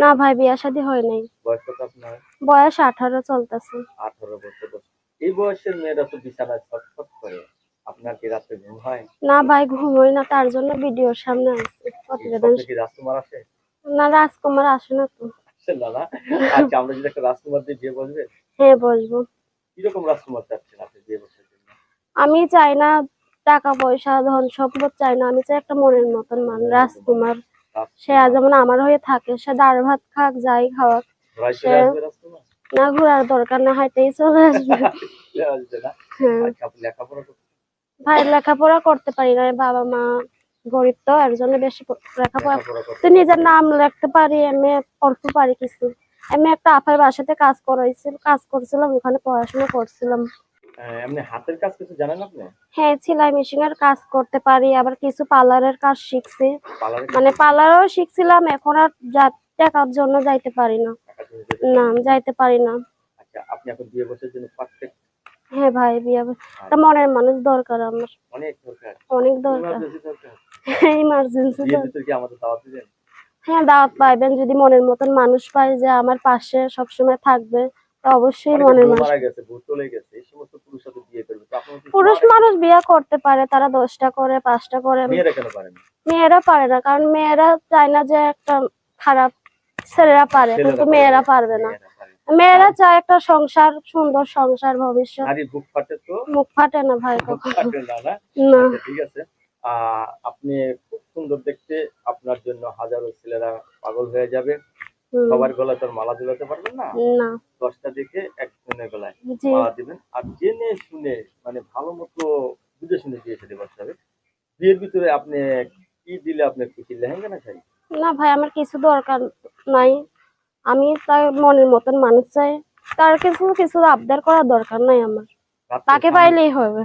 না ভাই বিয়া শাদী হয় নাই। বয়স কত আপনার? বয়স আঠারো চলতেছে। আঠারো বছর বয়স। এই বয়সের মেয়েরা তো বিছানায় ছটফট করে। আপনার কি রাতে ঘুম হয়? না ভাই ঘুমোই না তার জন্য ভিডিওর সামনে আসছে প্রতিবেদন কি রাজকুমার আসে? না রাজকুমার আসে না তো। আসে না না? আচ্ছা আমরা যদি একটা রাজকুমার দিয়ে বিয়ে বসবে? হ্যাঁ বসবো। কীরকম রাজকুমার চাচ্ছেন আপনি বিয়ে বসার জন্য? আমি চাই না টাকা পয়সা ধন সম্পদ চাই না। আমি চাই একটা মনের মতন মান রাজকুমার। সে যেমন আমার হয়ে থাকে সে ডাল ভাত খাক যাই খাওয়াক না? ঘোরার দরকার না হাইটেই চলে আসবে। হ্যাঁ। আপনি লেখাপড়া করতে ভাই লেখাপড়া করতে পারি না বাবা মা গরিব তো এর জন্য বেশি লেখাপড়া তো নিজের নাম লিখতে পারি এমনি অল্প পারি কিছু। আমি একটা আপার বাসাতে কাজ করাইছিল কাজ করছিলাম ওখানে পড়াশোনা করছিলাম। এমনি হাতের কাজ কিছু জানেন আপনি? হ্যাঁ সেলাই মেশিন এর কাজ করতে পারি আবার কিছু পার্লারের কাজ শিখছি। মানে পার্লারও শিখছিলাম এখন আর টাকার জন্য যাইতে পারি না। না যাইতে পারি না। আচ্ছা আপনি এখন বিয়ে বসার জন্য পারফেক্ট হ্যাঁ ভাই বিয়ে একটা মনের মানুষ দরকার আমার। অনেক দরকার। অনেক দরকার। দরকার। ইমার্জেন্সি বিয়ের কি আমাদের দাওয়াত দিবেন? হ্যাঁ দাওয়াত পাইবেন যদি মনের মতন মানুষ পাই যে আমার পাশে সবসময় থাকবে। তো অবশ্যই মনের মানুষ পুরুষ বিয়ে করতে পারে তারা দশটা করে পাঁচটা করে। মেয়েরা পারে না? কারণ মেয়েরা চায় না যে একটা খারাপ ছেলেরা পারে কিন্তু মেয়েরা পারবে না। মেয়েরা চায় একটা সংসার সুন্দর সংসার ভবিষ্যৎ। মুখ ফাটে না ভাই কখনো। না আচ্ছা, ঠিক আছে। আপনি খুব সুন্দর দেখতে আপনার জন্য হাজারো ছেলেরা পাগল হয়ে যাবে। সবার গলায় তোর মালা ঝুলাতে পারবেন না? দশটা দেখে একজনের গলায় মালা দিবেন। আর জেনে শুনে মানে ভালো মতো বুঝে শুনে বিয়ে সাথে করতে হবে। বিয়ের ভিতরে আপনি কি দিলে আপনি খুশি? লেহেঙ্গা না শাড়ি? না ভাই আমার কিছু দরকার নাই। আমি তাই মনের মতন মানুষ চাই। তার কিছু কিছু আবদার করার দরকার নাই আমার। তাকে পাইলেই হবে।